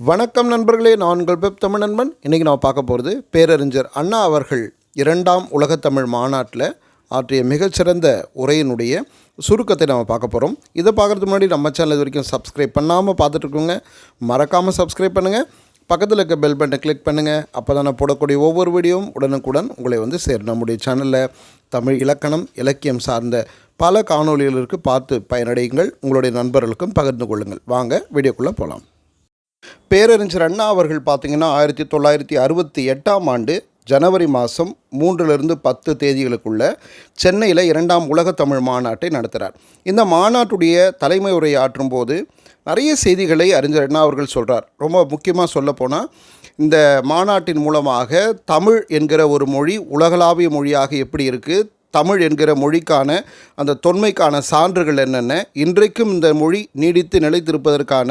வணக்கம் நண்பர்களே நான் உங்கள் பெப் தமிழ் நண்பன் இன்றைக்கி நான் பார்க்க போகிறது பேரறிஞர் அண்ணா அவர்கள் இரண்டாம் உலகத்தமிழ் மாநாட்டில் ஆற்றிய மிகச்சிறந்த உரையினுடைய சுருக்கத்தை நம்ம பார்க்க போகிறோம் இதை பார்க்குறதுக்கு முன்னாடி நம்ம சேனல் இது வரைக்கும் சப்ஸ்கிரைப் பண்ணாமல் பார்த்துட்ருக்கோங்க மறக்காமல் சப்ஸ்கிரைப் பண்ணுங்கள் பக்கத்தில் இருக்க பெல் பட்டனை கிளிக் பண்ணுங்கள் அப்போ தான் நான் போடக்கூடிய ஒவ்வொரு வீடியோவும் உடனுக்குடன் உங்களை வந்து சேரும். நம்முடைய சேனலில் தமிழ் இலக்கணம் இலக்கியம் சார்ந்த பல காணொலிகளுக்கு பார்த்து பயனடையுங்கள். உங்களுடைய நண்பர்களுக்கும் பகிர்ந்து கொள்ளுங்கள். வாங்க வீடியோக்குள்ளே போகலாம் பேரறிஞர் அண்ணா அவர்கள் பார்த்தீங்கன்னா ஆயிரத்தி தொள்ளாயிரத்தி அறுபத்தி எட்டாம் ஆண்டு ஜனவரி மாதம் மூன்றிலிருந்து பத்து தேதிகளுக்குள்ள சென்னையில் இரண்டாம் உலக தமிழ் மாநாட்டை நடத்துகிறார் இந்த மாநாட்டுடைய தலைமை உரையை ஆற்றும் போது நிறைய செய்திகளை அறிஞர் அண்ணா அவர்கள் சொல்கிறார் ரொம்ப முக்கியமாக சொல்லப்போனால் இந்த மாநாட்டின் மூலமாக தமிழ் என்கிற ஒரு மொழி உலகளாவிய மொழியாக எப்படி இருக்குது தமிழ் என்கிற மொழிக்கான அந்த தொன்மைக்கான சான்றுகள் என்னென்ன இன்றைக்கும் இந்த மொழி நீடித்து நிலைத்திருப்பதற்கான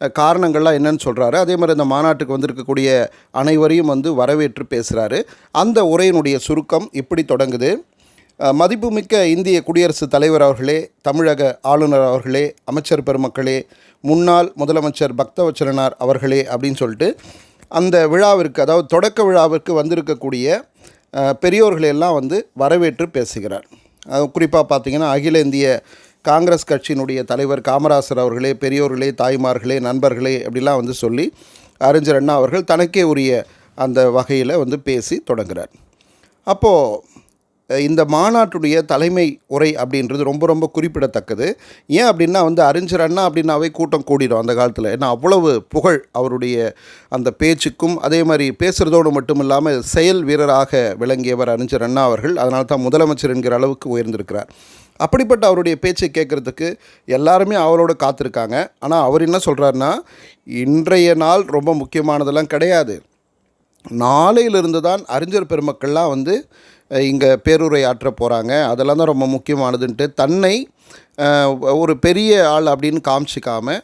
காரணங்கள்லாம் என்னன்னு சொல்கிறாரு அதே மாதிரி இந்த மாநாட்டுக்கு வந்திருக்கக்கூடிய அனைவரையும் வந்து வரவேற்று பேசுகிறாரு அந்த உரையினுடைய சுருக்கம் இப்படி தொடங்குது. மதிப்புமிக்க இந்திய குடியரசுத் தலைவர் அவர்களே தமிழக ஆளுநர் அவர்களே அமைச்சர் பெருமக்களே முன்னாள் முதலமைச்சர் பக்தவச்சலனார் அவர்களே அப்படின்னு சொல்லிட்டு அந்த விழாவிற்கு அதாவது தொடக்க விழாவிற்கு வந்திருக்கக்கூடிய பெரியோர்களையெல்லாம் எல்லாம் வந்து வரவேற்று பேசுகிறார். குறிப்பாக பார்த்தீங்கன்னா அகில இந்திய காங்கிரஸ் கட்சியினுடைய தலைவர் காமராசர் அவர்களே பெரியோர்களே தாய்மார்களே நண்பர்களே அப்படிலாம் வந்து சொல்லி அறிஞர் அண்ணா அவர்கள் தனக்கே உரிய அந்த வகையில் வந்து பேசி தொடங்குகிறார் அப்போது இந்த மாநாட்டுடைய தலைமை உரை அப்படின்றது ரொம்ப ரொம்ப குறிப்பிடத்தக்கது. ஏன் அப்படின்னா வந்து அறிஞர் அண்ணா அப்படின்னாவே கூட்டம் கூடிடும் அந்த காலத்தில். ஏன்னா அவ்வளவு புகழ் அவருடைய அந்த பேச்சுக்கும் அதே மாதிரி பேசுகிறதோடு மட்டும் இல்லாமல் செயல் வீரராக விளங்கியவர் அறிஞர் அண்ணா அவர்கள். அதனால தான் முதலமைச்சர் என்கிற அளவுக்கு உயர்ந்திருக்கிறார். அப்படிப்பட்ட அவருடைய பேச்சை கேட்குறதுக்கு எல்லாருமே அவரோட காத்திருக்காங்க. ஆனால் அவர் என்ன சொல்கிறாருன்னா இன்றைய நாள் ரொம்ப முக்கியமானதெல்லாம் கிடையாது. நாளையிலிருந்து தான் அறிஞர் பெருமக்கள்லாம் வந்து இங்கே பேருரை ஆற்ற போகிறாங்க அதெல்லாம் தான் ரொம்ப முக்கியமானதுன்ட்டு தன்னை ஒரு பெரிய ஆள் அப்படின்னு காமிச்சிக்காம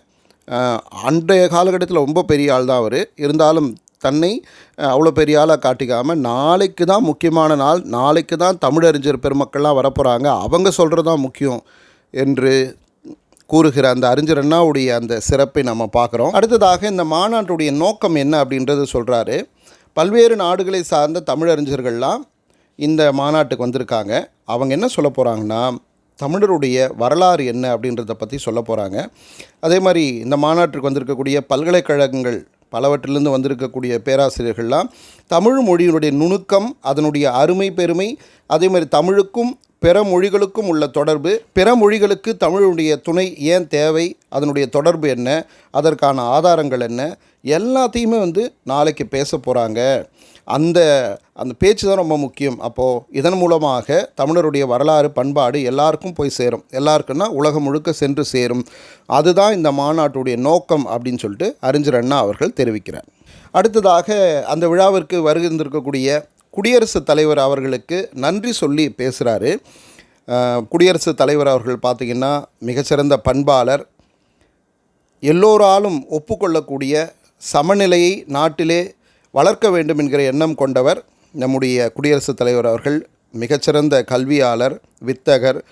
அன்றைய காலகட்டத்தில் ரொம்ப பெரிய ஆள் தான் அவர். இருந்தாலும் தன்னை அவ்வளோ பெரிய ஆளாக காட்டிக்காமல் நாளைக்கு தான் முக்கியமான நாள் நாளைக்கு தான் தமிழறிஞர் பெருமக்கள்லாம் வரப்போகிறாங்க அவங்க சொல்கிறது தான் முக்கியம் என்று கூறுகிற அந்த அறிஞர் அண்ணாவுடைய அந்த சிறப்பை நம்ம பார்க்குறோம். அடுத்ததாக இந்த மாநாட்டுடைய நோக்கம் என்ன அப்படின்றத சொல்கிறாரு பல்வேறு நாடுகளை சார்ந்த தமிழறிஞர்கள்லாம் இந்த மாநாட்டுக்கு வந்திருக்காங்க. அவங்க என்ன சொல்ல போகிறாங்கன்னா தமிழருடைய வரலாறு என்ன அப்படின்றத பற்றி சொல்ல போகிறாங்க அதே மாதிரி இந்த மாநாட்டுக்கு வந்திருக்கக்கூடிய பல்கலைக்கழகங்கள் பலவற்றிலிருந்து வந்திருக்கக்கூடிய பேராசிரியர்கள்லாம் தமிழ் மொழியினுடைய நுணுக்கம் அதனுடைய அருமை பெருமை அதே மாதிரி தமிழுக்கும் பிற மொழிகளுக்கும் உள்ள தொடர்பு பிற மொழிகளுக்கு தமிழுடைய துணை ஏன் தேவை அதனுடைய தொடர்பு என்ன அதற்கான ஆதாரங்கள் என்ன எல்லாத்தையுமே வந்து நாளைக்கு பேச போகிறாங்க அந்த அந்த பேச்சு தான் ரொம்ப முக்கியம். அப்போது இதன் மூலமாக தமிழருடைய வரலாறு பண்பாடு எல்லாருக்கும் போய் சேரும். எல்லாருக்குன்னா உலகம் முழுக்க சென்று சேரும். அதுதான் இந்த மாநாட்டுடைய நோக்கம் அப்படின்னு சொல்லிட்டு அறிஞர் அண்ணா அவர்கள் தெரிவிக்கிறார். அடுத்ததாக அந்த விழாவிற்கு வருகின்றிருக்கக்கூடிய குடியரசுத் தலைவர் அவர்களுக்கு நன்றி சொல்லி பேசுகிறாரு குடியரசுத் தலைவர் அவர்கள் பார்த்திங்கன்னா மிகச்சிறந்த பண்பாளர். எல்லோராலும் ஒப்புக்கொள்ளக்கூடிய சமநிலையை நாட்டிலே வளர்க்க வேண்டும் என்கிற எண்ணம் கொண்டவர் நம்முடைய குடியரசுத் தலைவர் அவர்கள் மிகச்சிறந்த கல்வியாளர் வித்தகர்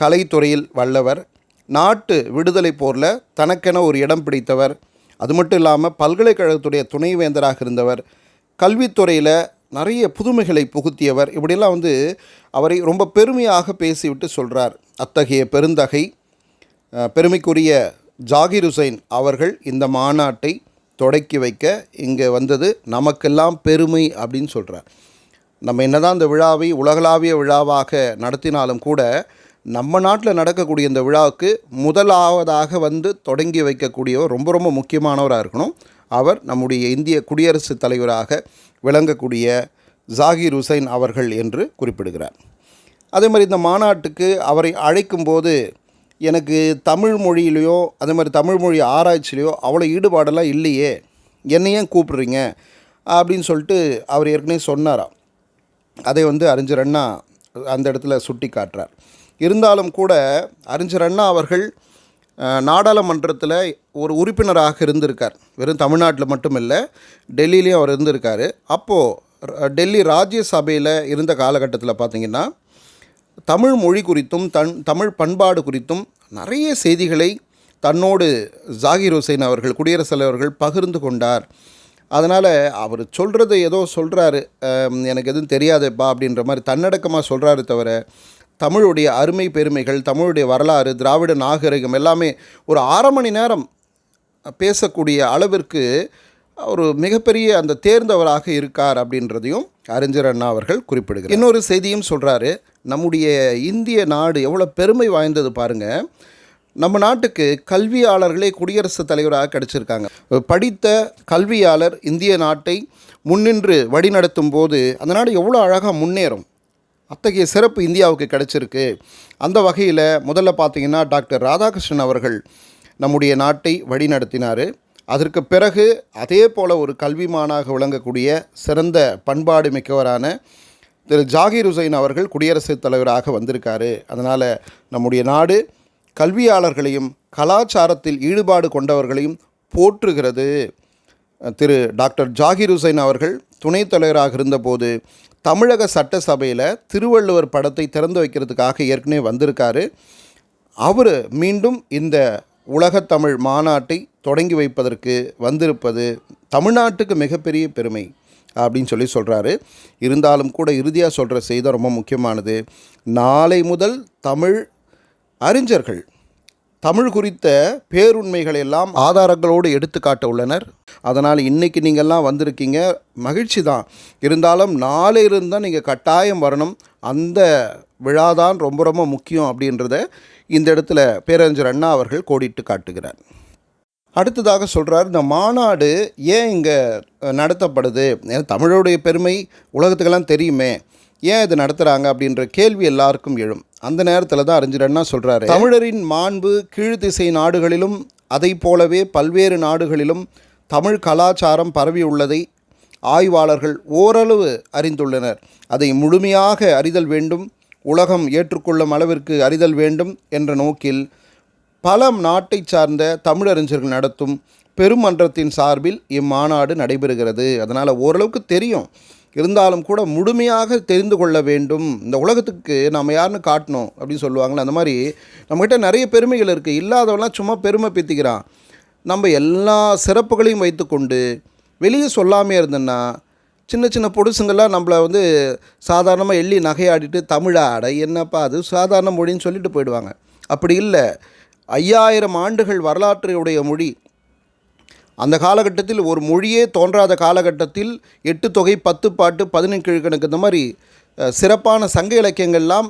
கலைத்துறையில் வல்லவர் நாட்டு விடுதலை போரில் தனக்கென ஒரு இடம் பிடித்தவர் அது மட்டும் இல்லாமல் பல்கலைக்கழகத்துடைய துணைவேந்தராக இருந்தவர் கல்வித்துறையில் நிறைய புதுமைகளை புகுத்தியவர். இப்படியெல்லாம் வந்து அவரை ரொம்ப பெருமையாக பேசிவிட்டு சொல்கிறார் அத்தகைய பெருந்தகை பெருமைக்குரிய ஜாகிர் ஹுசைன் அவர்கள் இந்த மாநாட்டை தொடக்கி வைக்க இங்கே வந்தது நமக்கெல்லாம் பெருமை அப்படின்னு சொல்கிறார் நம்ம என்னதான் இந்த விழாவை உலகளாவிய விழாவாக நடத்தினாலும் கூட நம்ம நாட்டில் நடக்கக்கூடிய இந்த விழாவுக்கு முதலாவதாக வந்து தொடங்கி வைக்கக்கூடியவர் ரொம்ப ரொம்ப முக்கியமானவராக இருக்கணும். அவர் நம்முடைய இந்திய குடியரசுத் தலைவராக விளங்கக்கூடிய ஜாகிர் ஹுசைன் அவர்கள் என்று குறிப்பிடுகிறார். அதே மாதிரி இந்த மாநாட்டுக்கு அவரை அழைக்கும்போது எனக்கு தமிழ் மொழியிலையோ அதே மாதிரி தமிழ் மொழி ஆராய்ச்சிலையோ அவ்வளோ ஈடுபாடெல்லாம் இல்லையே. என்னை ஏன் கூப்பிடுறீங்க? அப்படின்னு சொல்லிட்டு அவர் ஏற்கனவே சொன்னாராம். அதை வந்து அறிஞர் அண்ணா அந்த இடத்துல சுட்டி காட்டுறார். இருந்தாலும் கூட அறிஞர் அண்ணா அவர்கள் நாடாளுமன்றத்தில் ஒரு உறுப்பினராக இருந்திருக்கார். வெறும் தமிழ்நாட்டில் மட்டும் இல்லை டெல்லியிலையும் அவர் இருந்திருக்கார். அப்போது டெல்லி ராஜ்யசபையில் இருந்த காலகட்டத்தில் பார்த்திங்கன்னா தமிழ் மொழி குறித்தும் தன் தமிழ் பண்பாடு குறித்தும் நிறைய செய்திகளை தன்னோடு ஜாகிர் ஹுசைன் அவர்கள் குடியரசு தலைவர்கள் பகிர்ந்து கொண்டார். அதனால் அவர் சொல்கிறது ஏதோ சொல்கிறாரு எனக்கு எதுவும் தெரியாதுப்பா அப்படின்ற மாதிரி தன்னடக்கமாக சொல்கிறாரு தவிர தமிழுடைய அருமை பெருமைகள் தமிழுடைய வரலாறு திராவிட நாகரிகம் எல்லாமே ஒரு அரை மணி நேரம் பேசக்கூடிய அளவிற்கு ஒரு மிகப்பெரிய அந்த தேர்ந்தவராக இருக்கார் அப்படின்றதையும் அறிஞர் அண்ணா அவர்கள் குறிப்பிடுகிறார். இன்னொரு செய்தியும் சொல்கிறாரு நம்முடைய இந்திய நாடு எவ்வளோ பெருமை வாய்ந்தது பாருங்கள் நம்ம நாட்டுக்கு கல்வியாளர்களே குடியரசுத் தலைவராக கிடச்சிருக்காங்க. படித்த கல்வியாளர் இந்திய நாட்டை முன்னின்று வழிநடத்தும் போது அந்த நாடு எவ்வளோ அழகாக முன்னேறும். அத்தகைய சிறப்பு இந்தியாவுக்கு கிடைச்சிருக்கு. அந்த வகையில் முதல்ல பார்த்தீங்கன்னா டாக்டர் ராதாகிருஷ்ணன் அவர்கள் நம்முடைய நாட்டை வழிநடத்தினார். அதற்கு பிறகு அதே போல் ஒரு கல்விமானாக விளங்கக்கூடிய சிறந்த பண்பாடு மிக்கவரான திரு ஜாகிர் ஹுசைன் அவர்கள் குடியரசுத் தலைவராக வந்திருக்காரு. அதனால் நம்முடைய நாடு கல்வியாளர்களையும் கலாச்சாரத்தில் ஈடுபாடு கொண்டவர்களையும் போற்றுகிறது. திரு டாக்டர் ஜாகிர் ஹுசைன் அவர்கள் துணைத் தலைவராக இருந்தபோது தமிழக சட்டசபையில் திருவள்ளுவர் படத்தை திறந்து வைக்கிறதுக்காக ஏற்கனவே வந்திருக்காரு. அவர் மீண்டும் இந்த உலகத்தமிழ் மாநாட்டை தொடங்கி வைப்பதற்கு வந்திருப்பது தமிழ்நாட்டுக்கு மிகப்பெரிய பெருமை அப்படின்னு சொல்லி சொல்கிறாரு இருந்தாலும் கூட இறுதியாக சொல்கிற செய்தி ரொம்ப முக்கியமானது. நாளை முதல் தமிழ் அறிஞர்கள் தமிழ் குறித்த பேருண்மைகளை எல்லாம் ஆதாரங்களோடு எடுத்து காட்ட உள்ளனர். அதனால் இன்றைக்கி நீங்கள்லாம் வந்திருக்கீங்க. மகிழ்ச்சி தான். இருந்தாலும் நாளையிலிருந்து தான் நீங்கள் கட்டாயம் வரணும். அந்த விழா தான் ரொம்ப ரொம்ப முக்கியம் அப்படின்றத இந்த இடத்துல பேரறிஞர் அண்ணா அவர்கள் கோடிட்டு காட்டுகிறார். அடுத்ததாக சொல்கிறார் இந்த மாநாடு ஏன் இங்கே நடத்தப்படுது? ஏன்னா தமிழோடைய பெருமை உலகத்துக்கெல்லாம் தெரியுமே. ஏன் இது நடத்துகிறாங்க அப்படின்ற கேள்வி எல்லாருக்கும் எழும். அந்த நேரத்தில் தான் அறிஞர் சொல்கிறாரு தமிழரின் மாண்பு கீழ்த்திசை நாடுகளிலும் அதை போலவே பல்வேறு நாடுகளிலும் தமிழ் கலாச்சாரம் பரவி உள்ளதை ஆய்வாளர்கள் ஓரளவு அறிந்துள்ளனர். அதை முழுமையாக அறிதல் வேண்டும் உலகம் ஏற்றுக்கொள்ளும் அளவிற்கு அறிதல் வேண்டும் என்ற நோக்கில் பல நாட்டை சார்ந்த தமிழறிஞர்கள் நடத்தும் பெருமன்றத்தின் சார்பில் இம்மாநாடு நடைபெறுகிறது. அதனால் ஓரளவுக்கு தெரியும். இருந்தாலும் கூட முழுமையாக தெரிந்து கொள்ள வேண்டும். இந்த உலகத்துக்கு நம்ம யாருன்னு காட்டணும் அப்படின்னு சொல்லுவாங்களே அந்த மாதிரி நம்மக்கிட்ட நிறைய பெருமைகள் இருக்குது இல்லாதவெல்லாம் சும்மா பெருமை பித்திக்கிறான். நம்ம எல்லா சிறப்புகளையும் வைத்துக்கொண்டு வெளியே சொல்லாமே இருந்தோன்னா சின்ன சின்ன பொடுசுங்கள்லாம் நம்மளை வந்து சாதாரணமாக எள்ளி நகையாடிட்டு தமிழாட என்னப்பா அது? சாதாரண மொழின்னு சொல்லிட்டு போயிடுவாங்க. அப்படி இல்லை. ஐயாயிரம் ஆண்டுகள் வரலாற்றுடைய மொழி. அந்த காலகட்டத்தில் ஒரு மொழியே தோன்றாத காலகட்டத்தில் எட்டு தொகை பத்து பாட்டு பதினெட்டு கணக்கு இந்த மாதிரி சிறப்பான சங்க இலக்கியங்கள்லாம்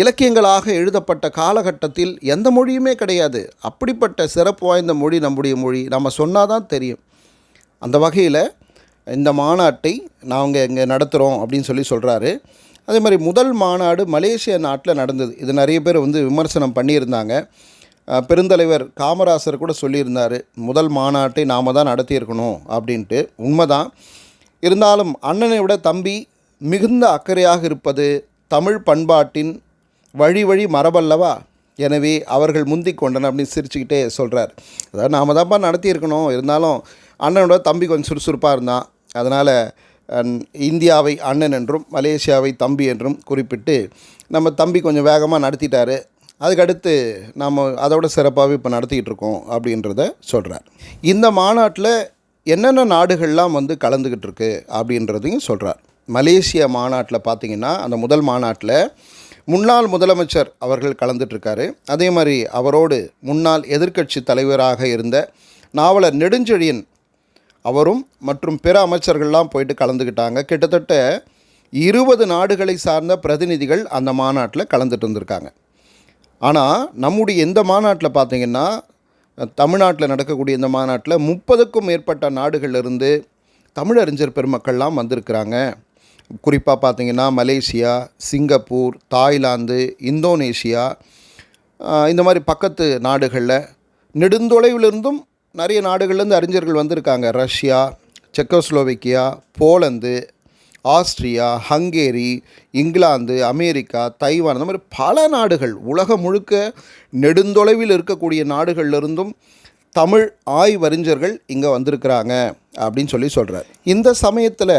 இலக்கியங்களாக எழுதப்பட்ட காலகட்டத்தில் எந்த மொழியுமே கிடையாது. அப்படிப்பட்ட சிறப்பு வாய்ந்த மொழி நம்முடைய மொழி. நம்ம சொன்னால் தான் தெரியும். அந்த வகையில் இந்த மாநாட்டை நாங்கள் இங்கே நடத்துகிறோம் அப்படின்னு சொல்லி சொல்கிறாரு அதே மாதிரி முதல் மாநாடு மலேசியா நாட்டில் நடந்தது. இது நிறைய பேர் வந்து விமர்சனம் பண்ணியிருந்தாங்க. பெருந்தலைவர் காமராசர் கூட சொல்லியிருந்தார் முதல் மாநாட்டை நாம் தான் நடத்தியிருக்கணும் அப்படின்ட்டு. உண்மைதான். இருந்தாலும் அண்ணனை விட தம்பி மிகுந்த அக்கறையாக இருப்பது தமிழ் பண்பாட்டின் வழி வழி மரபல்லவா? எனவே அவர்கள் முந்தி கொண்டனர் அப்படின்னு சிரிச்சுக்கிட்டே சொல்கிறார் அதாவது நாம் தான்ப்பா நடத்தியிருக்கணும். இருந்தாலும் அண்ணனோட தம்பி கொஞ்சம் சுறுசுறுப்பாக இருந்தான். அதனால் இந்தியாவை அண்ணன் என்றும் மலேசியாவை தம்பி என்றும் குறிப்பிட்டு நம்ம தம்பி கொஞ்சம் வேகமாக நடத்திட்டாரு. அதுக்கடுத்து நாம் அதோட சிறப்பாகவே இப்போ நடத்திக்கிட்டு இருக்கோம் அப்படின்றத சொல்கிறார் இந்த மாநாட்டில் என்னென்ன நாடுகள்லாம் வந்து கலந்துக்கிட்டு இருக்கு அப்படின்றதையும் சொல்கிறார் மலேசிய மாநாட்டில் பார்த்தீங்கன்னா அந்த முதல் மாநாட்டில் முன்னாள் முதலமைச்சர் அவர்கள் கலந்துட்டுருக்காரு அதே மாதிரி அவரோடு முன்னாள் எதிர்க்கட்சி தலைவராக இருந்த நாவலர் நெடுஞ்செழியன் அவரும் மற்றும் பிற அமைச்சர்கள்லாம் போயிட்டு கலந்துக்கிட்டாங்க கிட்டத்தட்ட இருபது நாடுகளை சார்ந்த பிரதிநிதிகள் அந்த மாநாட்டில் கலந்துட்டு இருந்திருக்காங்க. ஆனால் நம்முடைய இந்த மாநாட்டில் பார்த்திங்கன்னா தமிழ்நாட்டில் நடக்கக்கூடிய இந்த மாநாட்டில் முப்பதுக்கும் மேற்பட்ட நாடுகளிலிருந்து தமிழறிஞர் பெருமக்கள்லாம் வந்திருக்கிறாங்க. குறிப்பாக பார்த்தீங்கன்னா மலேசியா சிங்கப்பூர் தாய்லாந்து இந்தோனேஷியா இந்த மாதிரி பக்கத்து நாடுகளில் நெடுந்தொலைவிலிருந்தும் நிறைய நாடுகள்லேருந்து அறிஞர்கள் வந்திருக்காங்க. Russia Czechoslovakia Poland Austria Hungary England America Taiwan அந்த மாதிரி பல நாடுகள் உலகம் முழுக்க நெடுந்தொலைவில் இருக்கக்கூடிய நாடுகள்லேருந்தும் தமிழ் ஆய்வறிஞர்கள் இங்கே வந்திருக்கிறாங்க அப்படின்னு சொல்லி சொல்கிறார் இந்த சமயத்தில்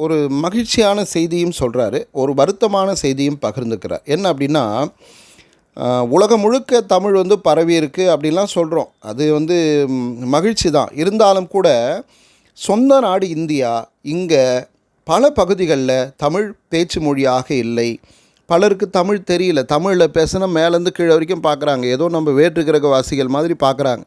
ஒரு மகிழ்ச்சியான செய்தியும் சொல்கிறாரு ஒரு வருத்தமான செய்தியும் பகிர்ந்துக்கிறார். என்ன அப்படின்னா உலகம் முழுக்க தமிழ் வந்து பரவி இருக்கு அப்படின்லாம் சொல்கிறோம் அது வந்து மகிழ்ச்சி தான். இருந்தாலும் கூட சொந்த நாடு இந்தியா இங்கே பல பகுதிகளில் தமிழ் பேச்சு மொழியாக இல்லை. பலருக்கு தமிழ் தெரியல. தமிழில் பேசினா மேலேருந்து கீழே வரைக்கும் பார்க்குறாங்க. ஏதோ நம்ம வேற்று கிரகவாசிகள் மாதிரி பார்க்குறாங்க.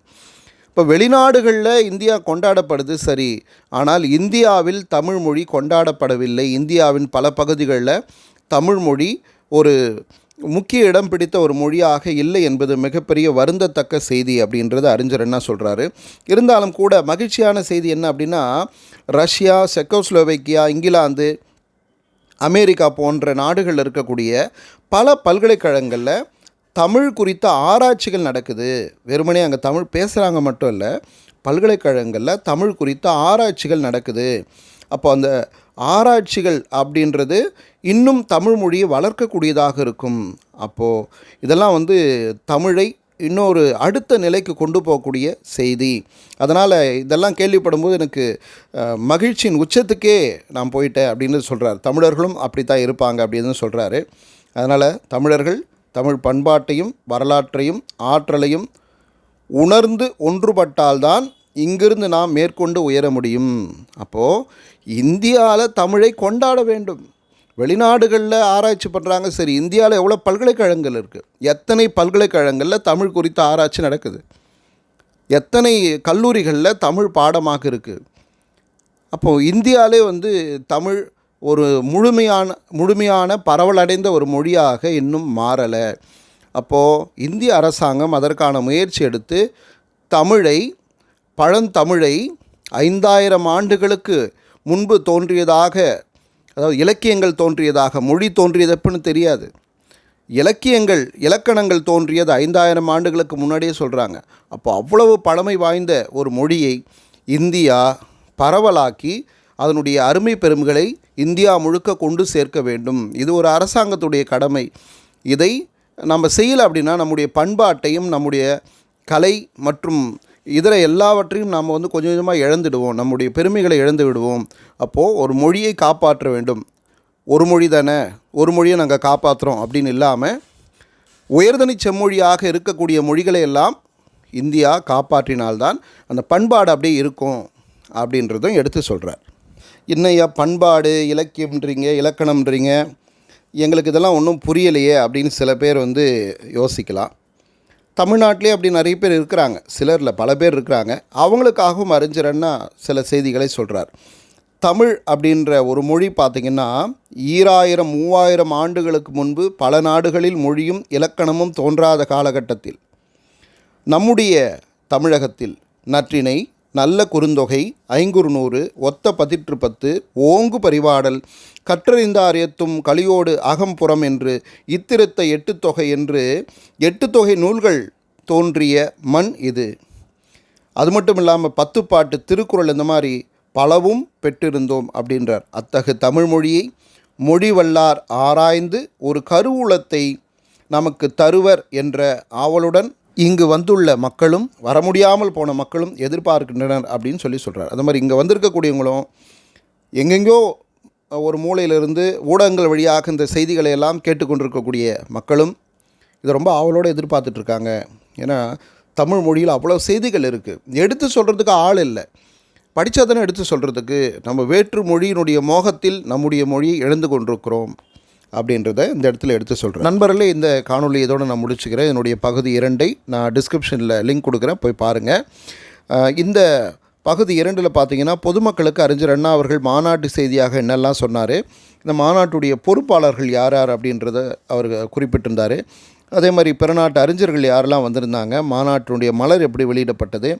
இப்போ வெளிநாடுகளில் இந்தியா கொண்டாடப்படுது சரி. ஆனால் இந்தியாவில் தமிழ் மொழி கொண்டாடப்படவில்லை. இந்தியாவின் பல பகுதிகளில் தமிழ் மொழி ஒரு முக்கிய இடம் பிடித்த ஒரு மொழியாக இல்லை என்பது மிகப்பெரிய வருந்தத்தக்க செய்தி அப்படின்றது அறிஞர் என்ன சொல்கிறாரு இருந்தாலும் கூட மகிழ்ச்சியான செய்தி என்ன அப்படின்னா ரஷ்யா செக்கோஸ்லோவேக்கியா இங்கிலாந்து அமெரிக்கா போன்ற நாடுகளில் இருக்கக்கூடிய பல பல்கலைக்கழகங்களில் தமிழ் குறித்த ஆராய்ச்சிகள் நடக்குது. வெறுமனே அங்கே தமிழ் பேசுகிறாங்க மட்டும் இல்லை பல்கலைக்கழகங்களில் தமிழ் குறித்த ஆராய்ச்சிகள் நடக்குது. அப்போ அந்த ஆராய்ச்சிகள் அப்படின்றது இன்னும் தமிழ் மொழியை வளர்க்கக்கூடியதாக இருக்கும். அப்போது இதெல்லாம் வந்து தமிழை இன்னொரு அடுத்த நிலைக்கு கொண்டு போகக்கூடிய செய்தி. அதனால் இதெல்லாம் கேள்விப்படும்போது எனக்கு மகிழ்ச்சியின் உச்சத்துக்கே நான் போயிட்டேன் அப்படின்னு சொல்கிறார் தமிழர்களும் அப்படி தான் இருப்பாங்க அப்படின்னு சொல்கிறாரு அதனால் தமிழர்கள் தமிழ் பண்பாட்டையும் வரலாற்றையும் ஆற்றலையும் உணர்ந்து ஒன்றுபட்டால்தான் இங்கிருந்து நாம் மேற்கொண்டு உயர முடியும். அப்போது இந்தியாவில் தமிழை கொண்டாட வேண்டும். வெளிநாடுகளில் ஆராய்ச்சி பண்ணுறாங்க சரி இந்தியாவில் எவ்வளோ பல்கலைக்கழகங்கள் இருக்குது எத்தனை பல்கலைக்கழகங்களில் தமிழ் குறித்த ஆராய்ச்சி நடக்குது? எத்தனை கல்லூரிகளில் தமிழ் பாடமாக இருக்குது அப்போது இந்தியாவிலே வந்து தமிழ் ஒரு முழுமையான முழுமையான பரவலடைந்த ஒரு மொழியாக இன்னும் மாறலை. அப்போது இந்திய அரசாங்கம் அதற்கான முயற்சி எடுத்து தமிழை பழந்தமிழை ஐந்தாயிரம் ஆண்டுகளுக்கு முன்பு தோன்றியதாக அதாவது இலக்கியங்கள் தோன்றியதாக மொழி தோன்றியது எப்படின்னு தெரியாது. இலக்கியங்கள் இலக்கணங்கள் தோன்றியது ஐந்தாயிரம் ஆண்டுகளுக்கு முன்னாடியே சொல்கிறாங்க அப்போ அவ்வளவு பழமை வாய்ந்த ஒரு மொழியை இந்தியா பரவலாக்கி அதனுடைய அருமை பெருமைகளை இந்தியா முழுக்க கொண்டு சேர்க்க வேண்டும். இது ஒரு அரசாங்கத்துடைய கடமை. இதை நம்ம செய்யலை அப்படின்னா நம்முடைய பண்பாட்டையும் நம்முடைய கலை மற்றும் இதர எல்லாவற்றையும் நாம் வந்து கொஞ்சம் கொஞ்சமாக இழந்துடுவோம். நம்முடைய பெருமைகளை இழந்து விடுவோம். அப்போது ஒரு மொழியை காப்பாற்ற வேண்டும். ஒரு மொழி தானே? ஒரு மொழியை நாங்கள் காப்பாற்றுறோம் அப்படின்னு இல்லாமல் உயர்தனி செம்மொழியாக இருக்கக்கூடிய மொழிகளை எல்லாம் இந்தியா காப்பாற்றினால்தான் அந்த பண்பாடு அப்படியே இருக்கும் அப்படின்றதும் எடுத்து சொல்கிறார் இன்னையா பண்பாடு? இலக்கியம்ன்றீங்க? இலக்கணம்ன்றீங்க? எங்களுக்கு இதெல்லாம் ஒன்றும் புரியலையே அப்படின்னு சில பேர் வந்து யோசிக்கலாம். தமிழ்நாட்டிலே அப்படி நிறைய பேர் இருக்கிறாங்க. சிலரில் பல பேர் இருக்கிறாங்க. அவங்களுக்காகவும் அறிஞரன்னா சில செய்திகளை சொல்கிறார் தமிழ் அப்படின்ற ஒரு மொழி பார்த்திங்கன்னா ஈராயிரம் மூவாயிரம் ஆண்டுகளுக்கு முன்பு பல நாடுகளில் மொழியும் இலக்கணமும் தோன்றாத காலகட்டத்தில் நம்முடைய தமிழகத்தில் நற்றினை நல்ல குறுந்தொகை ஐங்குறுநூறு ஒத்த பதிற்று பத்து ஓங்கு பரிவாடல் கற்றறிந்தாரியத்தும் கலியோடு அகம்புறம் என்று இத்திருத்த எட்டு தொகை என்று எட்டு தொகை நூல்கள் தோன்றிய மண் இது. அது மட்டும் இல்லாமல் பத்து பாட்டு திருக்குறள் இந்த மாதிரி பலவும் பெற்றிருந்தோம் அப்படின்றார். அத்தகு தமிழ் மொழியை மொழி வல்லார் ஆராய்ந்து ஒரு கருவூலத்தை நமக்கு தருவர் என்ற ஆவலுடன் இங்கு வந்துள்ள மக்களும் வர முடியாமல் போன மக்களும் எதிர்பார்க்கின்றனர் அப்படின்னு சொல்லி சொல்கிறார் அது மாதிரி இங்கே வந்திருக்கக்கூடியவங்களும் எங்கெங்கோ ஒரு மூலையிலிருந்து ஊடகங்கள் வழியாக இந்த செய்திகளை எல்லாம் கேட்டுக்கொண்டிருக்கக்கூடிய மக்களும் இதை ரொம்ப ஆவலோடு எதிர்பார்த்துட்ருக்காங்க. ஏன்னா தமிழ் மொழியில் அவ்வளோ செய்திகள் இருக்குது எடுத்து சொல்கிறதுக்கு ஆள் இல்லை. படித்ததனை எடுத்து சொல்கிறதுக்கு நம்ம வேற்று மொழியினுடைய மோகத்தில் நம்முடைய மொழியை இழந்து கொண்டிருக்கிறோம். அப்படின்றத இந்த இடத்துல எடுத்து சொல்கிறேன் நண்பர்களே இந்த காணொலி இதோடு நான் முடிச்சுக்கிறேன். என்னுடைய பகுதி இரண்டை நான் டிஸ்கிரிப்ஷனில் லிங்க் கொடுக்குறேன். போய் பாருங்கள் இந்த பகுதி இரண்டில் பார்த்தீங்கன்னா பொதுமக்களுக்கு அறிஞர் அண்ணா அவர்கள் மாநாட்டு செய்தியாக என்னெல்லாம் சொன்னார் இந்த மாநாட்டுடைய பொறுப்பாளர்கள் யார் யார் அப்படின்றத அவர் குறிப்பிட்டிருந்தார். அதே மாதிரி பிறநாட்டு அறிஞர்கள் யாரெல்லாம் வந்திருந்தாங்க மாநாட்டினுடைய மலர் எப்படி வெளியிடப்பட்டது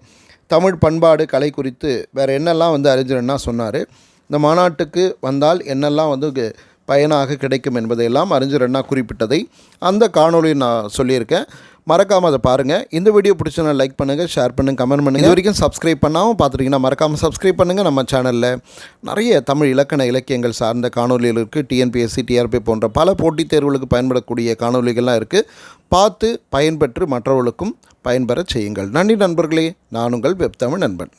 தமிழ் பண்பாடு கலை குறித்து வேறு என்னெல்லாம் வந்து அறிஞர் அண்ணா சொன்னார் இந்த மாநாட்டுக்கு வந்தால் என்னெல்லாம் வந்து பயனாக கிடைக்கும் என்பதையெல்லாம் அறிஞர் அண்ணா குறிப்பிட்டதை அந்த காணொலியில் நான் சொல்லியிருக்கேன். மறக்காமல் அதை பாருங்கள் இந்த வீடியோ பிடிச்சனா லைக் பண்ணுங்கள் ஷேர் பண்ணுங்கள் கமெண்ட் பண்ணுங்கள் இது வரைக்கும் சப்ஸ்கிரைப் பண்ணாமல் பார்த்துருக்கீங்கன்னா மறக்காமல் சப்ஸ்கிரைப் பண்ணுங்கள் நம்ம சேனலில் நிறைய தமிழ் இலக்கண இலக்கியங்கள் சார்ந்த காணொலிகள் இருக்குது டிஎன்பிஎஸ்சி டிஆர்பி போன்ற பல போட்டித் தேர்வுகளுக்கு பயன்படக்கூடிய காணொலிகள்லாம் இருக்குது பார்த்து பயன்பெற்று மற்றவர்களுக்கும் பயன்பெறச் செய்யுங்கள். நன்றி நண்பர்களே. நான் உங்கள் வெப் தமிழ் நண்பன்.